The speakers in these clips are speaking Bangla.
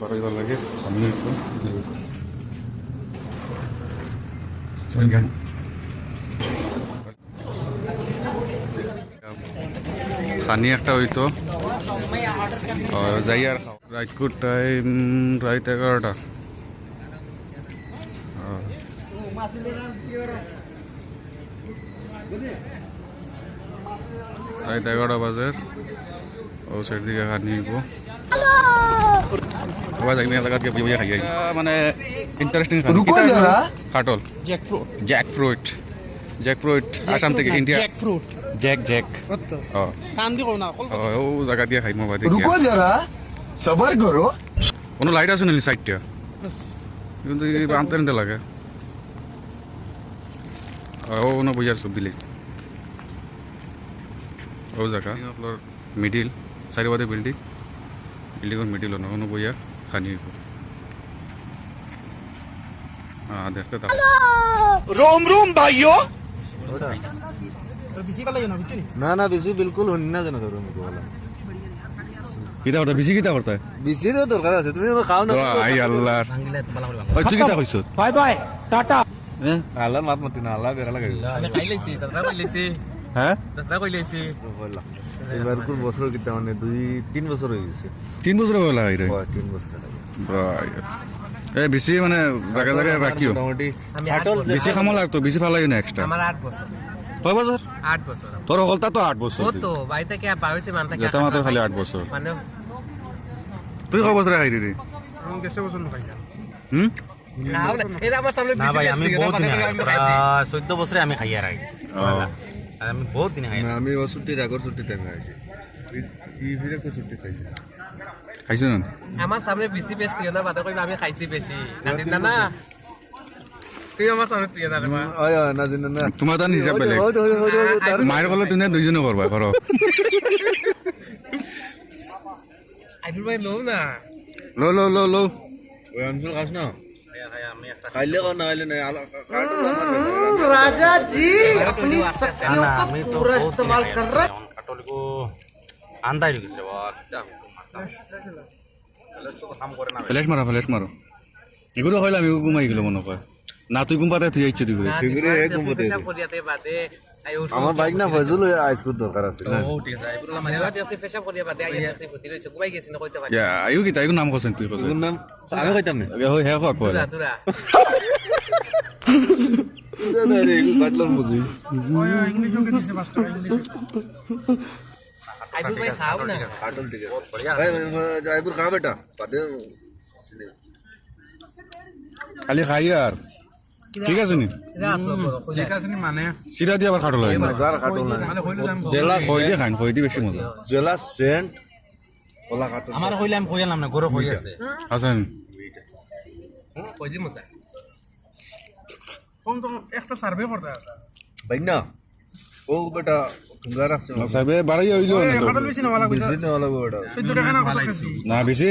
বারোই ভালো লাগে আমি একটু পানি একটা হইতো। যাই আর রাইটকুট টাইম রাইট এগারোটা। রাইত এগারোটা বাজার ও সাইড দিকে খানি হইব আবার যাইনি লাগা কে বিয়ে খাই মানে ইন্টারেস্টিং কাটল। Jackfruit jackfruit jackfruit Assam থেকে India jackfruit jack jack ও। কান দিও না ও জায়গা দিয়ে খাইমো বাদে রুকো জরা সবর করো। কোনো লাইট আছে না সাইডটা কিন্তু আন্তরিন লাগে। ও না বুঝার সব দিলে ও জায়গা। মিডিল সাইড বাদে বিল্ডিং বিল্ডিং মিডিল না কোনো বুঝা। খানি হইব হ্যাঁ দেখতে থাকো। বেশি পালে জানো বুঝছ নি না না বেশি বিলকুল শুনি না জানো ধরো মুখে বলা। কিতা করতে বেশি কিতা করতে বেশি তো দরকার আছে তুমি তো খাও না। আই আল্লাহ। ওই তুই কিতা কইছ বাই বাই টাটা। আল্লাহ মাত মাতি না আল্লাহ বেরা লাগে আমি খাই লাইছি যাত্রা কই হ্যাঁ যাত্রা কই লাইছি এবার কোন বছর কিতা মানে দুই তিন বছর হয়ে গেছে। তিন বছর হল রে। হয়, তিন বছর আগে। এ বেশি মানে জায়গা জায়গায় রাখিও মোটামুটি বেশি খামো লাগতো বেশি ফালাই না এক্সট্রা আমার আট বছর। কয় বছর? আট বছর। তোর হলতা তো আট বছর। তো বাড়িতে কে বাড়িতে মানতে যেটা মাত্র খালি আট বছর। মানে তুই কয় বছর খাই রে? আমি গেছে বছর নখাই হুম? খাও না এটা আমার না ভাই আমি বহুত চোদ্দ বছরে আমি খাইয়া রাখছি। আর আমি বহুত দিন খাই না, আমি ও ছুটির আগর ছুটিতে খাইছি ই ফিরে কো ছুটি খাইছি? খাইছো না? আমার সামনে বেশি বেশ না বাদা কইবা আমি খাইছি বেশি। না না তুই আমার সামনে তুই না রে মা। আয় আয়, না জানি না তোমার তার হিসাব বেলেগ। মায়ের কলে তুমি দুইজনে করবা করো। আইনুল ভাই লও না। লো লো লো লো ওই অঞ্চল খাস না? খাইলে খাও না খাইলে নাই আলা- কাটল আমার ব্যাপার। রাজা জি अपनी না, না, আমি তো বহুত ইস্তেমাল কর রে কাটলিকো আন্দাই রেখেছে বাবা কিটা কাম করে না ফ্লেশ মারো ফ্লেশ মারো এগুলো হইলে আমি ঘুমাই গেলো মনে কয় না তুই ঘুম পাতে তুই ইচ্ছে তুই করে ফিগুরে এক গুম্বতে আমার বাইক না ফজল আইসকো দরকার আছে না ও ঠিক আছে এগুলো মানে রাতে আছে পেশাব করিয়া বাদে আই আছে ভর্তি রইছে ঘুমাই গেছি না কইতে পারি আইও কি তাই নাম কছেন তুই ওর নাম আমি কইতাম না হই হ্যাঁ কয় দুরা দুরা কাটলাম বুঝি ইংলিশও কে দিছে পাঁচটা ইংলিশ আইনুল ভাই খাও না কাটল ঠিক আছে জয়পুর খা বেটা বাদে খালি খাই আর ঠিক আছে নি? আছে নি মানে? সিরা দিয়ে আবার খাটো লাগে যার কাটল না কইলো যে আমি জেলা কই দিয়ে খাইন কই দিয়ে বেশি মজা। জেলা সেন্ট ওলা কাটল আমার কইলে আমি কইলাম না গরো কই আছে? আছেন কই দি মতা কোন তো একটা সার্ভে করতে আছে। বাইক না ও বেটা। না বেশি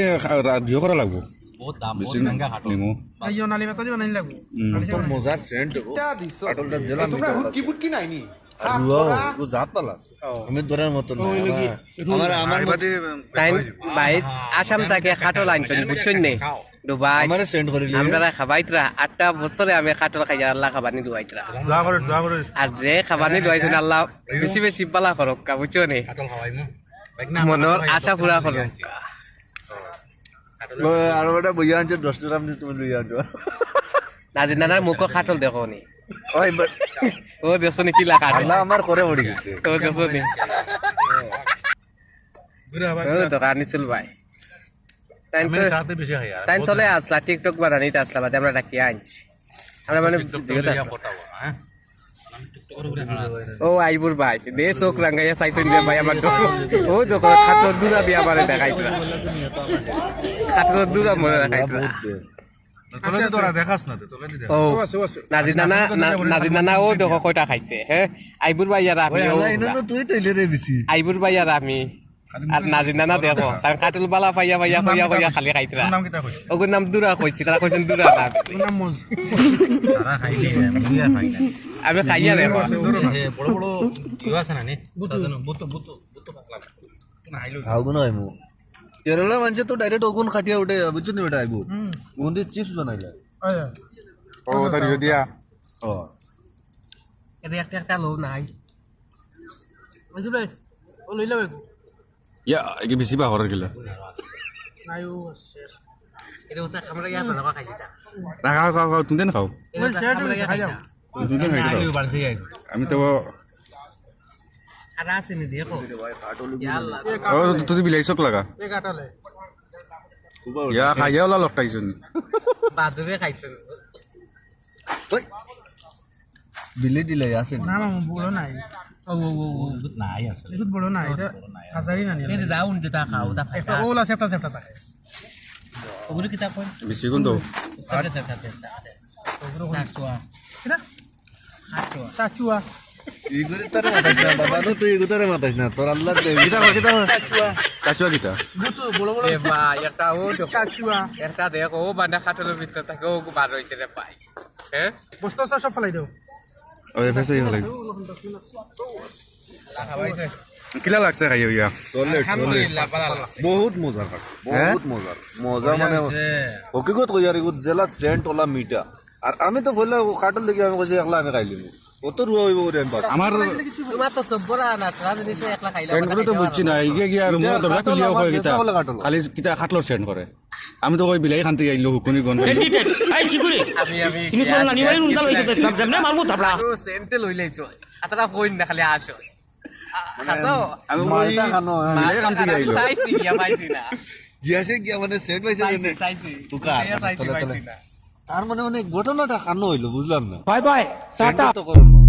ভিও করা লাগবো। বহুত দাম বহুত বেশি খাটো নিমু। আইও নালি মাতা দিবা তো মজার সেন্ট না আসাম থেকে খাটল আনছেন বুঝছেন নে? দুবাই আমার সেন্ড করে আমরা খাবাইতরা আটটা বছরে আমি খাটল খাই আল্লাহ খাবানি আর যে খাবানি বেশি বেশি পালা করক কা বুঝছ না? মনের আশা পুরা করক আর বেটা বইয়া আনছে দশ টাকা আমি তুমি লইয়া আনছো নাজিন দাদার মুখ খাটল দেখো নি। ওই ও দেখছ নি কিলা খাটল আমার করে পড়ি গেছে। ও নি। তো ভাই। তাই তলে আসলা টিকটক বানানিতে আসলা বাদে আমরা ডাকি আনছি। আমরা মানে ও আইবুর ভাই। দে চোখ রাঙ্গাইয়া চাইছেন যে ভাই আমার দোকান ও দোকান খাতর দূরা দিয়ে আমার দেখাই খাতর দূরা মনে দেখাইতরা তোকে তো তোরা দেখাস না তো তোকে দি ও আছে আছে। নাজির নানা নাজির নানা ও দেখো কয়টা খাইছে হ্যাঁ আইবুর ভাই আর আমি। আর আমি আর দেখো তার কাটুল বালা পাইয়া পাইয়া পাইয়া পাইয়া খালি খাইতরা। ওগুর নাম দূরা কইছি তারা কইছেন দূরা না না আমি খাইয়া দেখো। বড় বড় ইউ আছে না নি বুতো বুতো বুতো পাকলাম না মানুষ তো ডাইরেক্ট ওগুন খাটিয়া উঠে বুঝছ নি বেটা আইবো ওগুন দিয়ে চিপস বানাইলা। ও তার দিয়া। ও। এটা একটা একটা লো নাই। বুঝলি? ও লই লও একটু ইয়া কি বেশি বা করার গেলে নাই ও শেষ এটা ওটা খামরা ইয়া বানাবা খাইছি তা না খাও খাও তুমি দেন খাও এটা ওটা খামরা খাইছি তুমি দেন খাই দাও। আমি তো তুই বিলাহী চক লাগা ইয়া খাইয়া ওলা লটকাইছোন বাদরে খাইছেন বিলি দিলে আছে না বড় নাই নাই আছে এগুলো বড় নাই এটা হাজারি না নিয়ে এটা যাও নি তা খাও তা একটা ওলা সেপটা সেপটা থাকে ওগুলো বেশি তো সেটা সেটা সেটা সাতটা এটা? সাতটা চাচুয়া ইগুরে তারে মাতাইছ না বাবা তো তুই ইগুরে তারে মাতাইছ না তোর আল্লাহ দে কিতা কয় কাচুয়া কিতা বুতো বড় বড়। এ ভাই একটা ও দেখো। চাচুয়া একটা দেখো ও বান্ডা খাটলের ভিতর থাকে ও বার হইছে রে ভাই হ্যাঁ বস্তু আছে সব ফেলাই দাও। ও এফএসে হলাই খাবাইছে কিলা লাগছে খাইয়া ইয়া বহুত মজার কাট বহুত মজার মজা মানে হকিকত কই আর ইগুত জেলা সেন্ট ওলা মিঠা। আর আমি তো বললে কাটল দেখি আমি কইছি একলা আমি খাইলিম কত রুয়া হইব আমি আমার তোমার তো সব বড় না সারা জিনিস একলা খাইলা তো বুঝছি না ইগে গিয়া রুম তো কাটল কুলিয়া আমার কয় কিতা। দেশা হলে কাটল। খালি কিতা খাটলো সেন্ড করে আমি তো কই বিলাহী খান্তি আইলো হুকুনি গন আমি আমি তুমি তো নানি বাড়ি উন্ডা লইতে তাম না মারমু থাপড়া সেন্টে লই লাইছো আতরা কইন না খালি আসো। হাসো আমি মালটা খানো হ্যাঁ। বিলাহী খান্তি আইলো। সাইছি ইয়া পাইছি না। গিয়াছে গিয়া মানে সেন্ট পাইছে মানে সাইছি তুকা চলে, চলে। তার মানে মানে ঘটনাটা খানো হইল বুঝলাম না। Bye bye tata. তো করো। না।